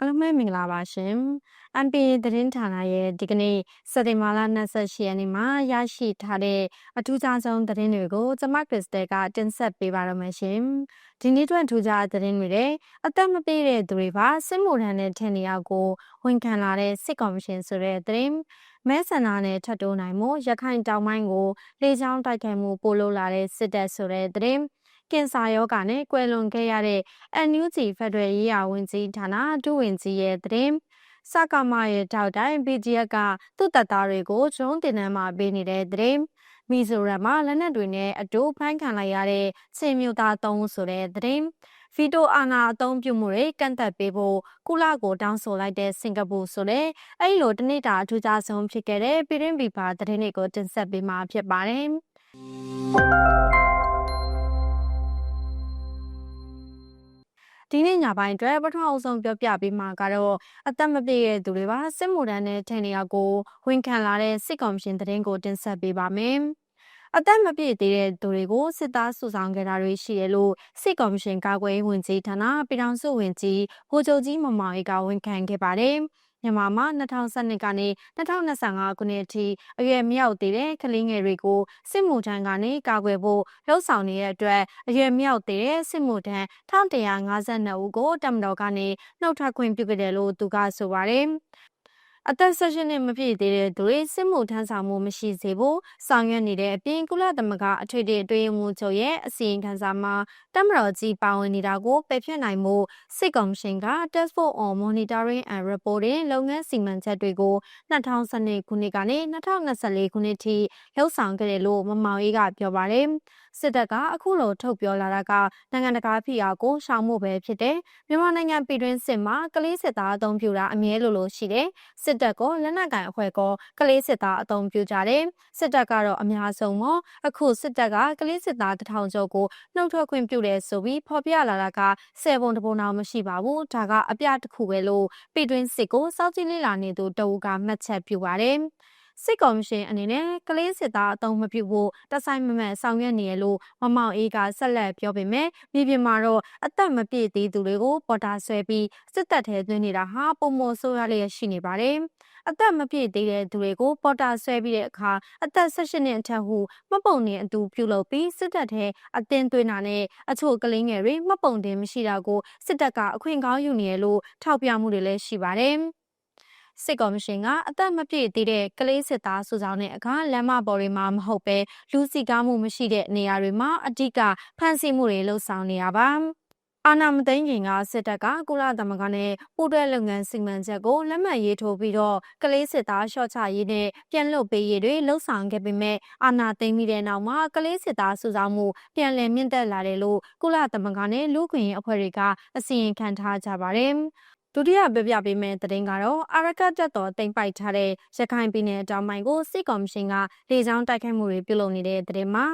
အားလုံးပဲမင်္ဂလာပါရှင်။ MPA သတင်းဌာနရဲ့ဒီကနေ့စက်တင်ဘာလ28ရက်နေ့မှာရရှိထားတဲ့အထူးခြားဆုံးသတင်းတွေကိုကျွန်မခရစ်စတဲကတင်ဆက်ပေးပါရမရှင်။ဒီနေ့အတွက်ထူးခြားသတင်းတွေတဲ့အသက်မပြည့်တဲ့သူတွေပါစစ်မှုထမ်းတဲ့ထင်နေရောက်ကိုဝန်ခံလာတဲ့စစ်ကော်မရှင်ဆိုတဲ့သတင်းမဲဆန္ဒနဲ့ထပ်တိုးနိုင်မှုရခိုင်တောင်ပိုင်းကိုလေကြောင်းတိုက်ခိုက်မှုပို့လို့လာတဲ့စစ်တပ်ဆိုတဲ့သတင်း ကင်ဆာရောဂါနဲ့ကွယ်လွန်ခဲ့ရတဲ့ NUG ဖက်ဒရယ်ရေးရာဝန်ကြီးဌာနဒုဝန်ကြီးရဲ့သတင်းစကမရဲ့ထောက်တိုင် BGF ကသူ့တပ်သားတွေကိုဂျုံတင်နန်းမှာပေးနေတဲ့သတင်းမီဇိုရမ်မှာလက်နက်တွေနဲ့အတူဖမ်းခံလိုက်ရတဲ့ချင်းမျိုးသား၃ဦးဆိုတဲ့သတင်းဗီတိုအာနာအသုံးပြုမှုတွေကန့်သက်ပေးဖို့ကုလကိုတောင်းဆိုလိုက်တဲ့စင်ကာပူဆိုတဲ့အဲ့လိုတနေ့တာအထူးခြားဆုံးဖြစ်ခဲ့တဲ့ပြည်တွင်းပြည်ပသတင်းတွေကိုတင်ဆက်ပေးမှာဖြစ်ပါတယ် ဒီနေ့ညပိုင်းအတွက်ပထမအဆုံးပြောပြပေးမှာကတော့အသက်မပြည့်တဲ့သူတွေပါစစ်မှုထမ်းတဲ့ထင်နေရကိုဝန်ခံလာတဲ့စစ်ကော်မရှင်သတင်းကိုတင်ဆက်ပေးပါမယ်။အသက်မပြည့်သေးတဲ့သူတွေကိုစစ်သားစုဆောင်ခဲ့တာတွေရှိတယ်လို့စစ်ကော်မရှင်ကာကွယ်ဝင်ကြီးဌာနပြည်ထောင်စုဝင်ကြီးဗိုလ်ချုပ်ကြီးမမောင်အေးကဝန်ခံခဲ့ပါတယ်။ မြန်မာမှာ2012ကနေ2025ခုနှစ်အထိအရွယ်မြောက်သေးတဲ့ကလေးငယ်တွေကိုစစ်မှုထမ်းကနေကာကွယ်ဖို့လှုံ့ဆော်နေတဲ့အတွက်အရွယ်မြောက်သေးတဲ့စစ်မှုထမ်း1152ဦးကိုတမတော်ကနေနှုတ်ထွက်ခွင့်ပြုခဲ့တယ်လို့သူကဆိုပါတယ်။ အသက်16နှစ်မပြည့်သေးတဲ့သူတွေစစ်မှုထမ်းဆောင်မှုမရှိစေဖို့ဆောင်ရွက်နေတဲ့အပြင်ကုလသမဂ္ဂအထွေထွေအတွင်းမှုချုပ်ရဲ့အစီရင်ခံစာမှာတမတော်ကြီးပါဝင်နေတာကိုပယ်ဖျက်နိုင်မှုစစ်ကော်မရှင်က Task Force on Monitoring and Reporting လုပ်ငန်းစီမံချက်တွေကို2012ခုနှစ်ကနေ2024ခုနှစ်ထိလှုပ်ဆောင်ခဲ့တယ်လို့မမောင်အေးကပြောပါတယ်။စစ်တပ်ကအခုလိုထုတ်ပြောလာတာကနိုင်ငံတကာဖိအားကိုရှောင်မှုပဲဖြစ်တယ်မြန်မာနိုင်ငံပြည်တွင်းစစ်မှာကလေးစစ်သားအုံပြူတာအမြဲလိုလိုရှိတယ်စစ်တပ်ကလက်နက်ကန်အဖွဲ့ကကလေးစစ်သားအုံပြူကြတယ်စစ်တပ်ကတော့အများဆုံးပေါ့အခုစစ်တပ်ကကလေးစစ်သားတထောင်ကျော်ကိုနှုတ်ထွက်ခွင့်ပြုတယ်ဆိုပြီးဖော်ပြလာတာကဆယ်ပုံတပုံတော့မရှိပါဘူးဒါကအပြတစ်ခုပဲလို့ပြည်တွင်းစစ်ကိုစောင့်ကြည့်လေ့လာနေသူတအူကမှတ်ချက်ပြုပါတယ် စစ်ကော်မရှင်အနေနဲ့ကလေးစစ်သားအုံမပြုဖို့တဆိုင်မမတ်ဆောင်ရွက်နေရလို့မမောင်အေးကဆက်လက်ပြောပေမဲ့မြေပြင်မှာတော့အသက်မပြည့်သေးသူတွေကိုပေါ်တာဆွဲပြီးစစ်တပ်ထဲသွင်းနေတာဟာပုံမဆိုးရလျက်ရှိနေပါတယ်အသက်မပြည့်သေးတဲ့သူတွေကိုပေါ်တာဆွဲပြီးတဲ့အခါအသက်18နှစ်အထက်ဟုမပုံနေအတူပြုလုပ်ပြီးစစ်တပ်ထဲအတင်းသွင်းတာနဲ့အချို့ကလေးငယ်တွေမပုံတင်မရှိတာကိုစစ်တပ်ကအခွင့်ကောင်းယူနေရလို့ထောက်ပြမှုတွေလည်းရှိပါတယ်။ စစ်ကော်မရှင်ကအသက်မပြည့်သေးတဲ့ကလေးစစ်သားစုဆောင်တဲ့အခါလမ်းမပေါ်တွေမှာမဟုတ်ပဲလူစီကားမှုမရှိတဲ့နေရာတွေမှာအ धिक ဖမ်းဆီးမှုတွေလှုပ်ဆောင်နေရပါအာနာမသိန်းခင်ကစစ်တပ်ကကုလသမဂ္ဂနဲ့ပူးတွဲလုပ်ငန်းစီမံချက်ကိုလက်မှတ်ရေးထိုးပြီးတော့ကလေးစစ်သားရှော့ချရေးနဲ့ပြန်လွတ်ပေးရေးတွေလှုပ်ဆောင်ခဲ့ပေမဲ့အာနာသိန်းပြီးတဲ့နောက်မှာကလေးစစ်သားစုဆောင်မှုပြန်လည်မြင့်တက်လာတယ်လို့ကုလသမဂ္ဂနဲ့လူ့ခွင့်ရေးအဖွဲ့တွေကအစီရင်ခံထားကြပါတယ် ဒုတိယပြပြပေးမယ့်သတင်းကတော့အာရကတ်တပ်တော်တင်ပိုက်ထားတဲ့ရခိုင်ပြည်နယ်တောင်ပိုင်းကိုစစ်ကော်မရှင်ကလေကြောင်းတိုက်ခိုက်မှုတွေပြုလုပ်နေတဲ့သတင်းမှာ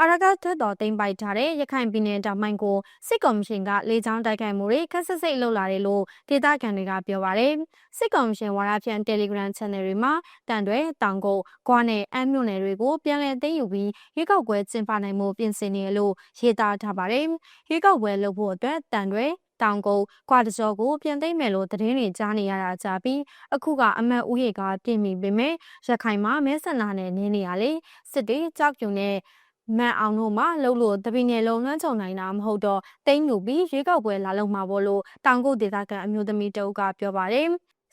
အာရကတ်တပ်တော်တင်ပိုက်ထားတဲ့ရခိုင်ပြည်နယ်တောင်ပိုင်းကိုစစ်ကော်မရှင်ကလေကြောင်းတိုက်ခိုက်မှုတွေခက်ဆစ်စိတ်လုပ်လာတယ်လို့ဒေသခံတွေကပြောပါတယ်စစ်ကော်မရှင်ဝါရဖြန့် Telegram Channel တွေမှာတန်တွေတောင်ကုတ်၊ကွာနဲ့အမ်းမြို့နယ်တွေကိုပြန်လည်သိမ်းယူပြီးရွေးကောက်ပွဲကျင်းပနိုင်မှုပြင်ဆင်နေလို့ရေးသားထားပါတယ်ရွေးကောက်ပွဲလုပ်ဖို့အတွက်တန်တွေ တောင်ကုန်း၊ကွာတကြောကိုပြန်သိမ့်မယ်လို့သတင်းတွေကြားနေရတာကြာပြီးအခုကအမတ်ဦးရေကပြင်မိပေမဲ့ရခိုင်မှာမဲဆန္ဒနဲ့နင်းနေရလေစစ်တေးကြောက်ကြုံနဲ့မန်အောင်တို့မှလှုပ်လို့တပီနယ်လုံးလွှမ်းခြုံနိုင်တာမဟုတ်တော့တိမ့်ယူပြီးရွေးကောက်ပွဲလာလုံးမှာပေါ့လို့တောင်ကုတ်ဒေသခံအမျိုးသမီးတအုပ်ကပြောပါတယ်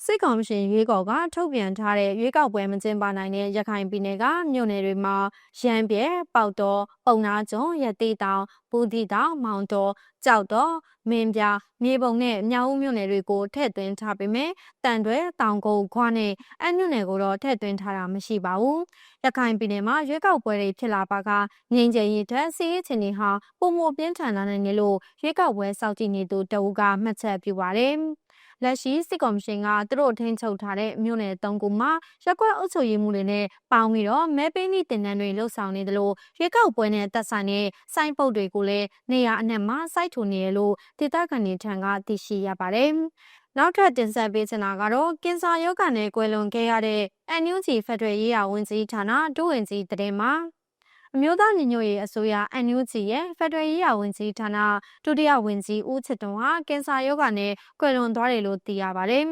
စစ်ကောင်ရှင်ရွေးကောက်ကထုတ်ပြန်ထားတဲ့ရွေးကောက်ပွဲမကျင်းပနိုင်တဲ့ရခိုင်ပြည်နယ်ကမြို့နယ်တွေမှာရန်ပြဲပေါတော်ပုံနာကျွန်းရတိတောင်ပူတီတောင်မောင်တော်ကြောက်တော်မင်းပြမြေပုံနဲ့မြောက်ဦးမြို့နယ်တွေကိုထည့်သွင်းထားပေမဲ့တန်တွဲတောင်ကုန်းခွားနဲ့အမြို့နယ်ကိုတော့ထည့်သွင်းထားတာမရှိပါဘူးရခိုင်ပြည်နယ်မှာရွေးကောက်ပွဲတွေဖြစ်လာပါကငြိမ်းချမ်းရေးထက်စီးရေးချင်နေဟာပုံမပြင်းထန်လာနိုင်တယ်လို့ရွေးကောက်ပွဲစောင့်ကြည့်နေသူတအူးကမှတ်ချက်ပြုပါတယ် လက်ရှိစစ်ကော်မရှင်ကသူတို့ထိန်းချုပ်ထားတဲ့မြို့နယ်၃ခုမှာရက်ကွက်အုပ်ချုပ်ရေးမှုတွေနဲ့ပေါင်းပြီးတော့မဲပေးနည်းတင်နန်းတွေလှုပ်ဆောင်နေတယ်လို့ရွေးကောက်ပွဲနဲ့သက်ဆိုင်တဲ့စိုင်းပုတ်တွေကိုလည်းနေရာအနှံ့မှာစိုက်ထူနေရလို့ဒေသခံတွေထံကသိရှိရပါတယ်။နောက်ထပ်တင်ဆက်ပေးချင်တာကတော့ကင်ဆာရောဂါနဲ့ကွယ်လွန်ခဲ့ရတဲ့ NUG ဖက်ဒရယ်ရေးရာဝန်ကြီးဌာနဒုဝန်ကြီးတရင်မှာ အမျိုးသားညီညွတ်ရေးအစိုးရ NUG ရဲ့ဖက်ဒရယ်ရေးရာဝန်ကြီးဌာနဒုတိယဝန်ကြီးဦးချစ်တွန်းဟာကင်ဆာရောဂါနဲ့ကွယ်လွန်သွားတယ်လို့သိရပါတယ်။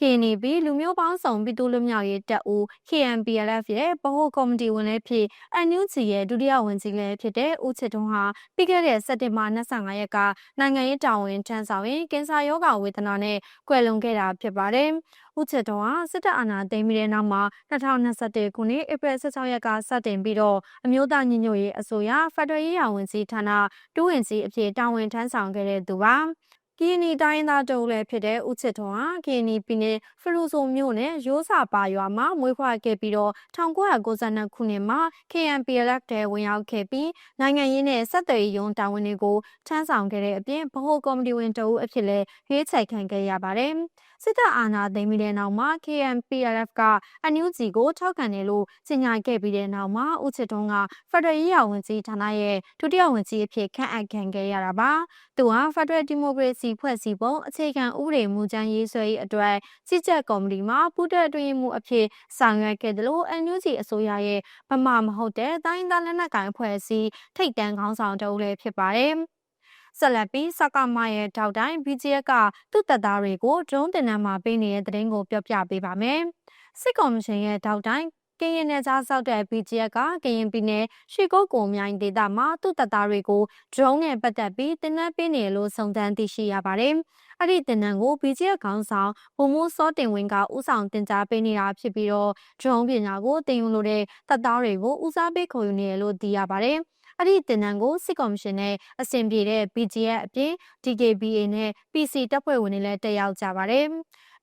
KNB လူမျိုးပေါင်းစုံပြည်သူ့လူမျိုးရေးတပ်ဦး KNPLF ရဲ့ဗဟိုကော်မတီဝင်လည်းဖြစ် NUG ရဲ့ဒုတိယဝန်ကြီးလည်းဖြစ်တဲ့ဦးချစ်ထွန်းဟာပြီးခဲ့တဲ့စက်တင်ဘာ25ရက်ကနိုင်ငံရေးတာဝန်ထမ်းဆောင်ရင်ကင်ဆာရောဂါဝေဒနာနဲ့ကွယ်လွန်ခဲ့တာဖြစ်ပါတယ်။ဦးချစ်ထွန်းဟာစစ်တပ်အာဏာသိမ်းပြီးတဲ့နောက်မှာ2021ခုနှစ်ဧပြီ16ရက်ကစတင်ပြီးတော့အမျိုးသားညီညွတ်ရေးအစိုးရဖက်ဒရယ်ရေးရာဝန်ကြီးဌာနဒုဝန်ကြီးအဖြစ်တာဝန်ထမ်းဆောင်ခဲ့တဲ့သူပါ။ ကီနီတိုင်းရင်းသားတုံးလည်းဖြစ်တဲ့ဦးချစ်ထွန်းဟာကီနီပြည်နယ်ဖရူဆိုမြို့နယ်ရိုးစာပါရွာမှာမွေးဖွားခဲ့ပြီးတော့1992ခုနှစ်မှာ KNPLF တဲဝင်ရောက်ခဲ့ပြီးနိုင်ငံရေးနဲ့ဆက်သွယ်ရေးရုံးတာဝန်တွေကိုထမ်းဆောင်ခဲ့တဲ့အပြင်ဗဟိုကော်မတီဝင်တဦးအဖြစ်လည်းရွေးချယ်ခံခဲ့ရပါတယ်။စစ်တပ်အာဏာသိမ်းပြီးတဲ့နောက်မှာ KNPLF ကအန်ယူဂျီကိုထောက်ခံတယ်လို့ကြေညာခဲ့ပြီးတဲ့နောက်မှာဦးချစ်ထွန်းကဖက်ဒရယ်ရေးရာဝန်ကြီးဌာနရဲ့ဒုတိယဝန်ကြီးအဖြစ်ခန့်အပ်ခံခဲ့ရတာပါ။သူဟာဖက်ဒရယ်ဒီမိုကရေစီဖွဲ့စည်းပုံအခြေခံဥပဒေမူကြမ်းရေးဆွဲရေးအတွက်ကြီးကြပ်ကော်မတီမှပူးတွဲအတွင်းမှုအဖြစ်ဆောင်ရွက်ခဲ့တယ်လို့အန်ယူဂျီအစိုးရရဲ့ဗမာမဟုတ်တဲ့တိုင်းဒေသလက်နက်ကိုင်ဖွဲ့စည်းထိတ်တန်းခေါင်းဆောင်တဦးလည်းဖြစ်ပါတယ်။ဆက်လက်ပြီးစကမရဲ့ထောက်တိုင်း BGF ကသူ့တပ်သားတွေကိုဒရုန်းတင်နန်းမှာပေးနေတဲ့သတင်းကိုပြောပြပေးပါမယ်။စစ်ကော်မရှင်ရဲ့ထောက်တိုင်း ကရင်နယ်ကြားဆောက်တဲ့ BGF ကကရင်ပြည်နယ်ရွှေကုတ်ကိုမြိုင်ဒေသမှာသူ့တပ်သားတွေကိုဒရုန်းနဲ့ပတ်သက်ပြီးတင်နန်းပေးနေလို့စုံစမ်းသိရှိရပါတယ်။အဲ့ဒီတင်နန်းကို BGF ခေါင်းဆောင်ဘုံမိုးစောတင်ဝင်းကဥဆောင်တင်ကြားပေးနေတာဖြစ်ပြီးတော့ဒရုန်းပညာကိုတင်ယူလို့တဲ့တပ်သားတွေကိုဦးစားပေးခေါ်ယူနေတယ်လို့သိရပါတယ်။အဲ့ဒီတင်နန်းကိုစစ်ကော်မရှင်နဲ့အစဉ်ပြေတဲ့ BGF အပြင် DKBA နဲ့ PC တပ်ဖွဲ့ဝင်တွေလည်းတက်ရောက်ကြပါတယ်။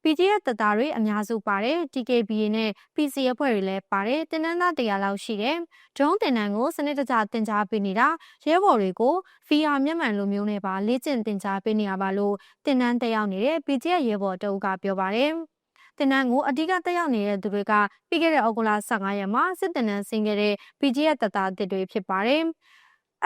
PGF တပ်သားတွေအများစုပါတယ် TKBA နဲ့ PC အဖွဲ့တွေလည်းပါတယ်တင်နန်းသား100လောက်ရှိတယ်ဒရုန်းတင်နန်းကိုစနစ်တကျတင် जा ပေးနေတာရဲဘော်တွေကို VR မျက်မှန်လိုမျိုးနဲ့ပါလေ့ကျင့်တင် जा ပေးနေရပါလို့တင်နန်းတက်ရောက်နေတဲ့ PGF ရဲဘော်တအုပ်ကပြောပါတယ်တင်နန်းကိုအဓိကတက်ရောက်နေတဲ့သူတွေကပြီးခဲ့တဲ့ဩဂုတ်လ15ရက်မှာစစ်တင်နန်းဆင်းခဲ့တဲ့ BGF တပ်သားတစ်တွေဖြစ်ပါတယ်။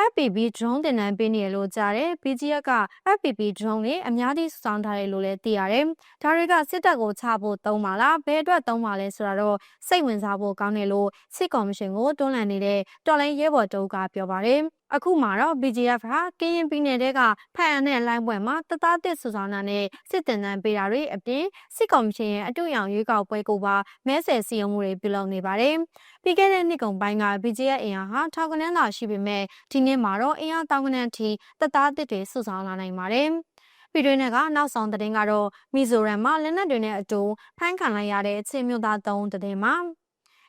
FPV drone တင်နန်းပေးနေရလို့ကြားတယ် BGF က FPV drone တွေအများကြီးစုဆောင်းထားတယ်လို့လည်းသိရတယ်။ဒါတွေကစစ်တပ်ကိုချဖို့သုံးပါလားဘယ်အတွက်သုံးပါလဲဆိုတာတော့စိတ်ဝင်စားဖို့ကောင်းတယ်လို့စစ်ကော်မရှင်ကိုတွန်းလှန်နေတဲ့တော်လိုင်းရဲဘော်တုပ်ကပြောပါတယ်။ အခုမှတော့ BGF ဟာကရင်ပြည်နယ်တဲကဖန်အန်နဲ့လိုင်းပွဲမှာတသားတစ်စုဆောင်တာနဲ့စစ်တင်တန်းပေးတာတွေအပြင်စစ်ကော်မရှင်ရဲ့အတူရောင်ရွေးကောက်ပွဲကိုပါမဲဆယ်စီရင်မှုတွေပြုလုပ်နေပါတယ်။ပြီးခဲ့တဲ့နှစ်ကုန်ပိုင်းက BGF အင်အားဟာထောက်ကနန်းသာရှိပေမဲ့ဒီနှစ်မှာတော့အင်အားတောင်းကနန်းထိတသားတစ်တွေစုဆောင်လာနိုင်ပါတယ်။ပြည်တွင်းကနောက်ဆောင်သတင်းကတော့မီဇိုရမ်မှာလက်နက်တွေနဲ့အတူဖမ်းခံလိုက်ရတဲ့ချင်းမျိုးသား၃သတင်းမှာ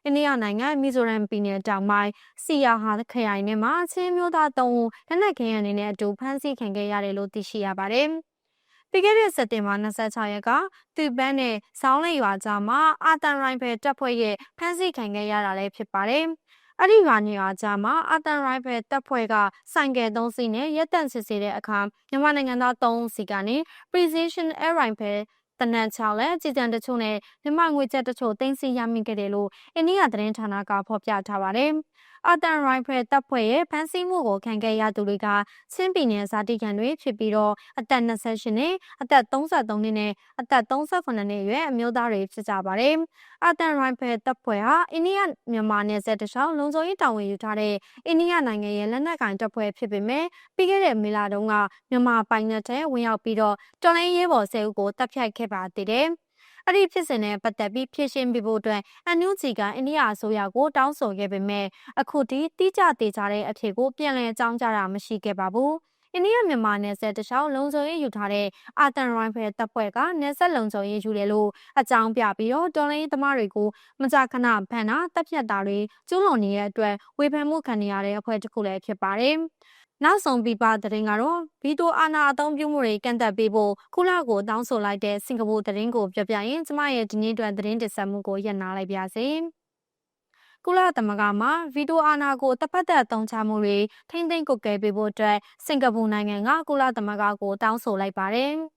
အိန္ဒိယနိုင်ငံမီဇိုရမ်ပြည်နယ်တောင်ပိုင်းစီယာဟာခရိုင်ထဲမှာချင်းမျိုးသား၃ဦးလက်နက်ခဲယမ်းတွေနဲ့အတူဖမ်းဆီးခံခဲ့ရတယ်လို့သိရှိရပါတယ်။ပြီးခဲ့တဲ့စက်တင်ဘာ26ရက်ကသူပန်းနဲ့ဇောင်းလိတ်ရွာကြားမှာအာတန်ရိုင်ဖယ်တပ်ဖွဲ့ရဲ့ဖမ်းဆီးခံခဲ့ရတာလည်းဖြစ်ပါတယ်။အဲ့ဒီရွာနေရာကြားမှာအာတန်ရိုင်ဖယ်တပ်ဖွဲ့ကဆိုင်ကယ်၃စီးနဲ့ရက်တန့်စစ်ဆေးတဲ့အခါမြန်မာနိုင်ငံသား၃ဦးစီကနေ Precision Air Rifle တနန်ချောင်းလက်အကြံတချို့နဲ့မြမငွေချက်တချို့တင်စီရမိခဲ့တယ်လို့အိန္ဒိယသတင်းဌာနကဖော်ပြထားပါတယ်။ အာတန်ရိုင်ဖယ်တပ်ဖွဲ့ရဲ့ဖမ်းဆီးမှုကိုခံခဲ့ရသူတွေကချင်းပြည်နယ်ဇာတိခံတွေဖြစ်ပြီးတော့အသက်28နှစ်အသက်33နှစ်နဲ့အသက်38နှစ်အရွယ်အမျိုးသားတွေဖြစ်ကြပါတယ်။အာတန်ရိုင်ဖယ်တပ်ဖွဲ့ဟာအိန္ဒိယမြန်မာနယ်စပ်တခြားလုံခြုံရေးတာဝန်ယူထားတဲ့အိန္ဒိယနိုင်ငံရဲ့လက်နက်ကိုင်တပ်ဖွဲ့ဖြစ်ပေမဲ့ပြီးခဲ့တဲ့မေလတုန်းကမြန်မာပိုင်နက်ထဲဝင်ရောက်ပြီးတော့တော်လိုင်းရဲဘော်၁၀ဦးကိုတပ်ဖြတ်ခဲ့ပါသေးတယ်။ အဲ့ဒီဖြစ်စဉ်နဲ့ပတ်သက်ပြီးဖြည့်ရှင်းပေးဖို့အတွက်အန်နူဂျီကအိန္ဒိယအစိုးရကိုတောင်းဆိုခဲ့ပေမဲ့အခုထိတိကျသေးကြတဲ့အဖြစ်ကိုပြန်လည်အကြောင်းကြားတာမရှိခဲ့ပါဘူး။အိန္ဒိယမြန်မာနယ်စပ်တခြားလုံခြုံရေးယူထားတဲ့အာတန်ရိုင်ဖယ်တပ်ဖွဲ့ကနယ်စပ်လုံခြုံရေးယူတယ်လို့အကြောင်းပြပြီးတော့တော်လိုင်းသမားတွေကိုမကြာခဏဖမ်းတာတပ်ဖြတ်တာတွေကျူးလွန်နေတဲ့အတွက်ဝေဖန်မှုခံနေရတဲ့အဖွဲ့တစ်ခုလည်းဖြစ်ပါတယ်။ နောက်ဆုံးပြပသတင်းကတော့ဗီတိုအာဏာအသုံးပြုမှုတွေကန့်သက်ပေးဖို့ကုလကိုတောင်းဆိုလိုက်တဲ့စင်ကာပူသတင်းကိုပြောပြရင်ကျမရဲ့ဒီနေ့အတွက်သတင်းတင်ဆက်မှုကိုရပ်နားလိုက်ပါစေ။ကုလသမဂ္ဂမှာဗီတိုအာဏာကိုတပ်ဖက်သက်အသုံးချမှုတွေထိမ့်သိမ်းကုတ်ကဲပေးဖို့အတွက်စင်ကာပူနိုင်ငံကကုလသမဂ္ဂကိုတောင်းဆိုလိုက်ပါတယ်။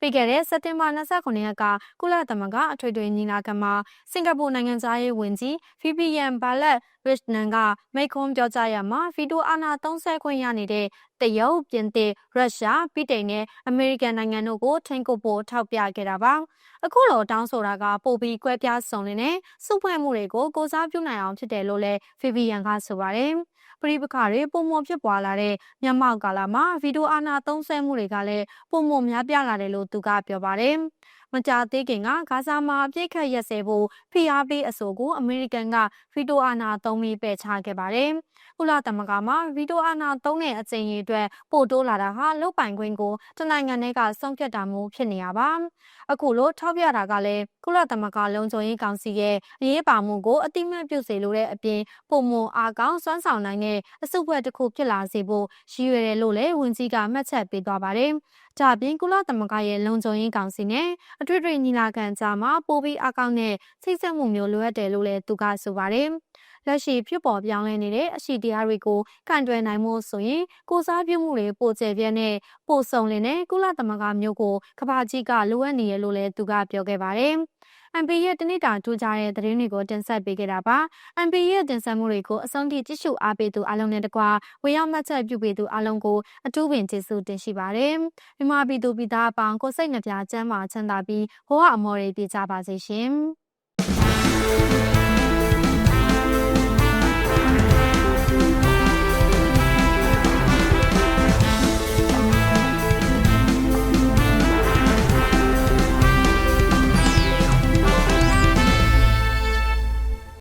ပြီးခဲ့တဲ့စက်တင်ဘာ29ရက်ကကုလသမဂ္ဂအထွေထွေညီလာခံမှာစင်ကာပူနိုင်ငံသားရေးဝန်ကြီးဖီဗီယန်ဘာလက်ရစ်နန်ကမိန့်ခွန်းပြောကြားရမှာဗီတိုအာဏာသုံးဆခွင့်ရနေတဲ့တရုတ်ပြင်သစ်ရုရှားဗြိတိန်နဲ့အမေရိကန်နိုင်ငံတို့ကိုထိန်းချုပ်ဖို့ထောက်ပြခဲ့တာပါအခုလိုတောင်းဆိုတာကပိုပြီးကွဲပြားစုံလင်တဲ့စုဖွဲ့မှုတွေကိုကိုစားပြုနိုင်အောင်ဖြစ်တယ်လို့လည်းဖီဗီယန်ကဆိုပါတယ် ပရိပခတွေပုံမဖြစ်ပွားလာတဲ့မျက်မှောက်ကာလမှာဗီတိုအာဏာသုံးဆွဲမှုတွေကလည်းပုံမများပြားလာတယ်လို့သူကပြောပါတယ်။မကြာသေးခင်ကဂါဇာမှာအပြစ်ခတ်ရက်စဲဖို့ဖိအားပေးအဆိုကိုအမေရိကန်ကဗီတိုအာဏာသုံးပြီးပယ်ချခဲ့ပါတယ်။ကုလသမဂ္ဂမှာဗီတိုအာဏာသုံးတဲ့အကြိမ်ကြီးအတွက်ပို့တိုးလာတာဟာလုတ်ပိုင်ခွင့်ကိုတနိုင်ငံတွေကဆုံးဖြတ်တာမျိုးဖြစ်နေရပါ။အခုလိုထောက်ပြတာကလည်းကု လသမဂ္ဂလုံခြုံရေးကောင်စီရဲ့အရေးပါမှုကိုအတိမတ်ပြုစေလိုတဲ့အပြင်ပုံမအားကောင်းစွမ်းဆောင်နိုင်တဲ့အစုအဖွဲ့တစ်ခုဖြစ်လာစေဖို့ရည်ရွယ်တယ်လို့လည်းဝန်ကြီးကမှတ်ချက်ပေးသွားပါတယ်။ဒါပြင်ကုလသမဂ္ဂရဲ့လုံခြုံရေးကောင်စီနဲ့အထွေထွေညီလာခံကြားမှာပိုပြီးအကောင့်နဲ့စိတ်ဆက်မှုမျိုးလိုအပ်တယ်လို့လည်းသူကဆိုပါတယ်။ လက်ရှိဖြစ်ပေါ်ပြောင်းလဲနေတဲ့အရှိတရားတွေကိုကန်တွယ်နိုင်မှုဆိုရင်ကိုစားပြုမှုတွေပိုကျယ်ပြန့်တဲ့ပိုဆုံလင်တဲ့ကုလသမဂ္ဂမျိုးကိုကဘာကြီးကလိုအပ်နေရလို့လည်းသူကပြောခဲ့ပါတယ်။ MP ရဲ့တနစ်တာထူးခြားတဲ့သတင်းတွေကိုတင်ဆက်ပေးခဲ့တာပါ။ MP ရဲ့တင်ဆက်မှုတွေကိုအဆုံးထိကြည့်ရှုအားပေးသူအလုံးနဲ့တကွာဝေရောက်မှတ်ချက်ပြုပေးသူအလုံးကိုအထူးပင်ကျေးဇူးတင်ရှိပါတယ်။မြန်မာပြည်သူပြည်သားအပေါင်းကိုစိတ်နှပြချမ်းသာချမ်းသာပြီးဘဝအမော်တွေပြည့်ကြပါစေရှင်။